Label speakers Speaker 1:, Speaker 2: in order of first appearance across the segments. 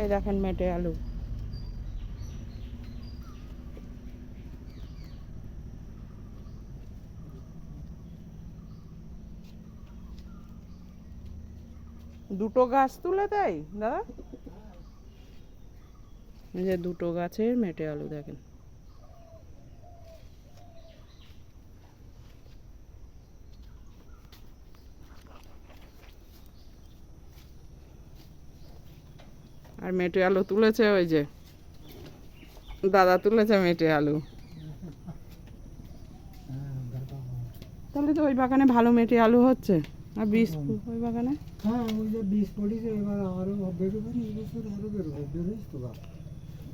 Speaker 1: এই দেখেন মেটে আলু। দুটো গাছ তুলে দেয়, দাদা? যে দুটো গাছের মেটে আলু দেখেন। আর মেটে আলু তুলেছে ওই যে দাদা তুলেছে মেটে আলু। তাহলে তো ওই বাগানে ভালো মেটে আলু হচ্ছে আর বীজ ওই বাগানে?
Speaker 2: হ্যাঁ ওই যে বীজ পড়েছে এবার আরও বেরোবে এবছর আরও বেরোবে বেরোইস তো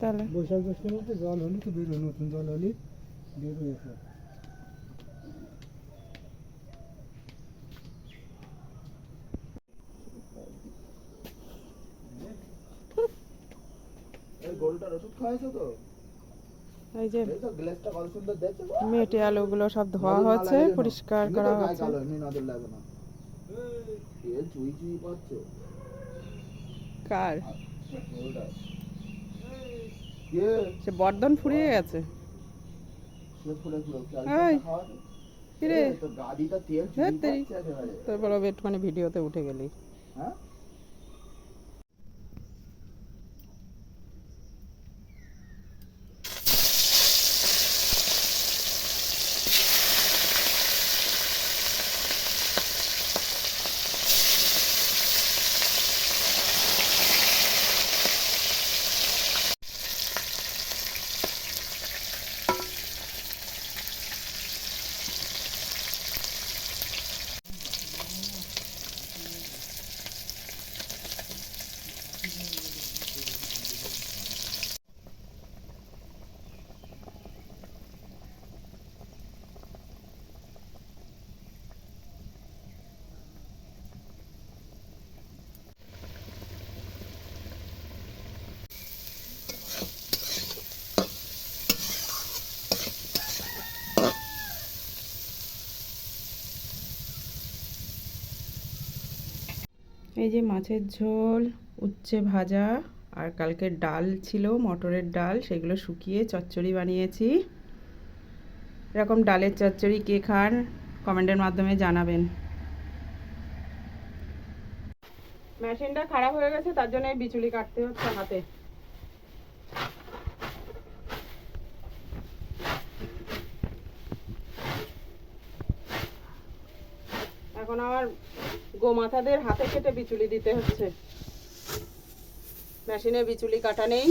Speaker 1: তাহলে?
Speaker 2: বৈশাখ মধ্যে জল হলে তো বেরোয় নতুন জল হলে বেরোয় সব
Speaker 3: গোলটার ওষুধ খাওয়াইছো তো?
Speaker 1: এই যে মেটে আলুগুলো সব ধোয়া হচ্ছে পরিষ্কার করা হচ্ছে। কার? সে বর্ধন ফুরিয়ে গেছে। তেরি। তারপর একটুখানি ভিডিওতে উঠে গেলি।
Speaker 3: হ্যাঁ?
Speaker 1: এই যে মাছের ঝোল, উচ্ছে ভাজা, আর কালকে ডাল ছিল, মটরের ডাল, সেগুলো শুকিয়ে চচ্চড়ি বানিয়েছি। এরকম ডালের চচ্চড়ি কে খান, কমেন্টের মাধ্যমে জানাবেন। মেশিনটা খারাপ হয়ে গেছে, তার জন্য বিচুলি কাটতে হচ্ছে হাতে। এখন আমার গোমাতাদের হাতে কেটে বিচুলি দিতে হচ্ছে। মেশিনে বিচুলি কাটা নেই।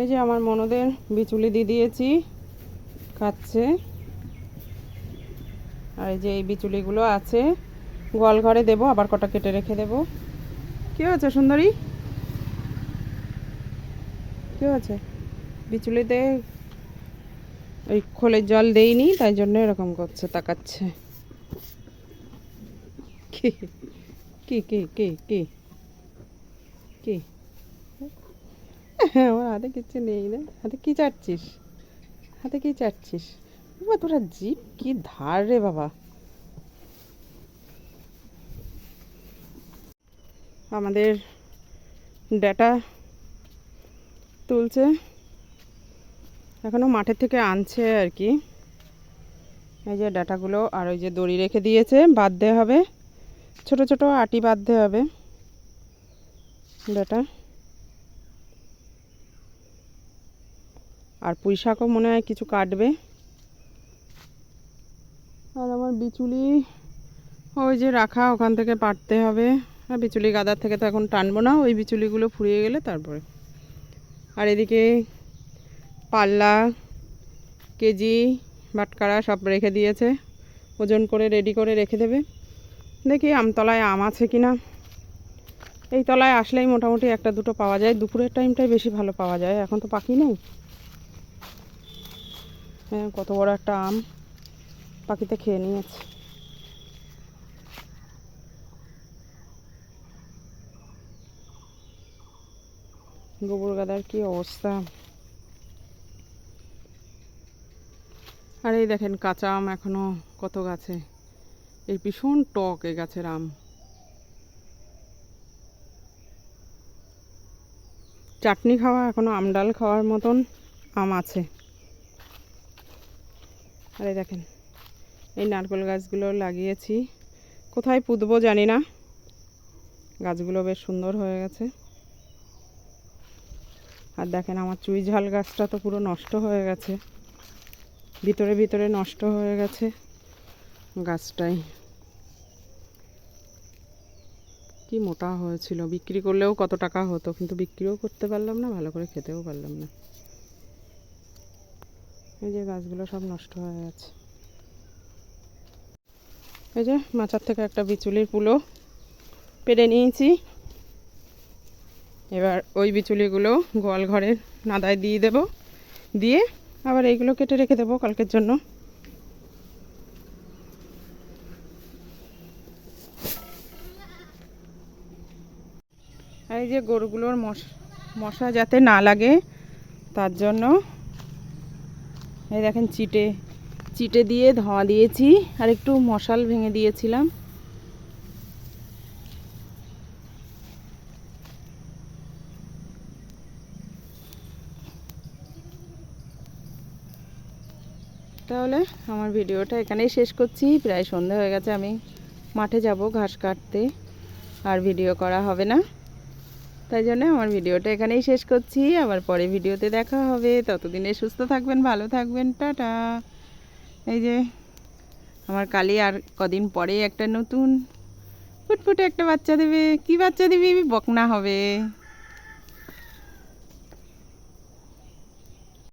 Speaker 1: এই যে আমার মনদের বিচুলি দিয়ে দিয়েছি খাচ্ছে আর এই যে এই বিচুলিগুলো আছে, গোয়াল ঘরে দেবো, আবার কটা কেটে রেখে দেবো। কি হয়েছে সুন্দরী? কি হয়েছে বিচুলিতে ওই খোলের জল দেইনি, তাই জন্য এরকম করছে, তাকাচ্ছে। কি? কি কি কি কি? কি? হ্যাঁ আমার হাতে কিচ্ছু নেই না হাতে কি চাটছিস? হাতে কি চাটছিস? বাবা, তোরা জিপ কি ধার রে বাবা। আমাদের ডাটা তুলছে। এখনও মাঠের থেকে আনছে আর কি। এই যে ডাটাগুলো আর ওই যে দড়ি রেখে দিয়েছে, বাঁধতে হবে। ছোট ছোট আটি বাঁধতে হবে। ডাটা। আর পুঁই শাকও মনে হয় কিছু কাটবে। আর আমার বিচুলি, ওই যে রাখা, ওখান থেকে পাটতে হবে। আর বিচুলি গাদার থেকে তো এখন টানবো না, ওই বিচুলিগুলো ফুরিয়ে গেলে তারপরে। আর এদিকে পাল্লা, কেজি, বাটকারা সব রেখে দিয়েছে। ওজন করে রেডি করে রেখে দেবে। দেখি আমতলায় আম আছে কি না এই তলায় আসলেই মোটামুটি একটা দুটো পাওয়া যায়। দুপুরের টাইমটাই বেশি ভালো পাওয়া যায়। এখন তো পাখি নেই। হ্যাঁ কত বড় একটা আম। পাখিতে খেয়ে নিয়েছে। গোবর গাদার কি অবস্থা? আর এই দেখেন, কাঁচা আম এখনও কত গাছে? এই ভীষণ টক এই গাছের আম। চাটনি খাওয়া, এখনও আমডাল খাওয়ার মতন আম আছে। আরে দেখেন, এই নারকেল গাছগুলো লাগিয়েছি। কোথায় পুঁতবো জানি না। গাছগুলো বেশ সুন্দর হয়ে গেছে। আর দেখেন আমার চুই ঝাল গাছটা তো পুরো নষ্ট হয়ে গেছে। ভিতরে ভিতরে নষ্ট হয়ে গেছে গাছটাই। কি মোটা হয়েছিল। বিক্রি করলেও কত টাকা হতো, কিন্তু বিক্রিও করতে পারলাম না, ভালো করে খেতেও পারলাম না। এই যে গাছগুলো সব নষ্ট হয়ে গেছে। এই যে মাচার থেকে একটা বিচুলির পুলো পেরে নিয়েছি। এবার ওই বিচুলিগুলো গোয়াল ঘরের নাদায় দিয়ে দেব। দিয়ে আবার এইগুলো কেটে রেখে দেবো কালকের জন্য। এই যে গরুগুলোর মশ- যাতে না লাগে, তার জন্য এই দেখেন চিটে চিটে দিয়ে ধোঁয়া দিয়েছি। আর একটু মশাল ভেঙে দিয়েছিলাম। তাহলে আমার ভিডিওটা এখানেই শেষ করছি। প্রায় সন্ধ্যা হয়ে গেছে, আমি মাঠে যাব ঘাস কাটতে, আর ভিডিও করা হবে না। তাই জন্য আমার ভিডিওটা এখানেই শেষ করছি। আবার পরে ভিডিওতে দেখা হবে। ততদিনে সুস্থ থাকবেন, ভালো থাকবেন। টাটা। এই যে আমার কালি আর কদিন পরে একটা নতুন ফুটফুটে একটা বাচ্চা দেবে। কি বাচ্চা দিবি? বকনা হবে।